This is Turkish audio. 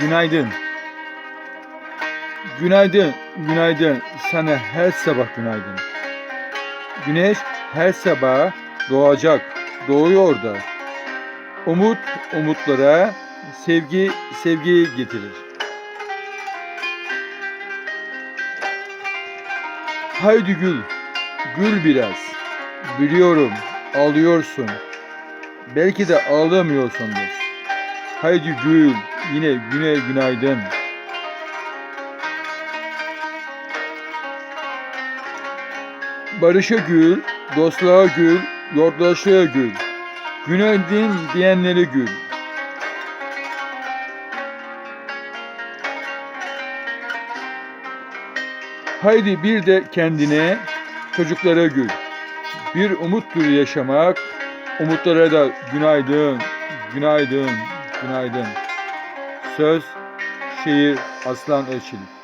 günaydın. Günaydın, günaydın. Sana her sabah günaydın. Güneş her sabah doğacak, doğuyor da. Umut umutlara, sevgi sevgiyi getirir. Haydi gül, gül biraz. Biliyorum, ağlıyorsun. Belki de ağlamıyorsundur. Haydi gül, yine güne günaydın. Barışa gül, dostluğa gül, yurttaşlığa gül. Günaydın diyenlere gül. Haydi bir de kendine, çocuklara gül. Bir umuttur yaşamak, umutlara da günaydın, günaydın, günaydın. Söz, şiir, Aslan Erçelik.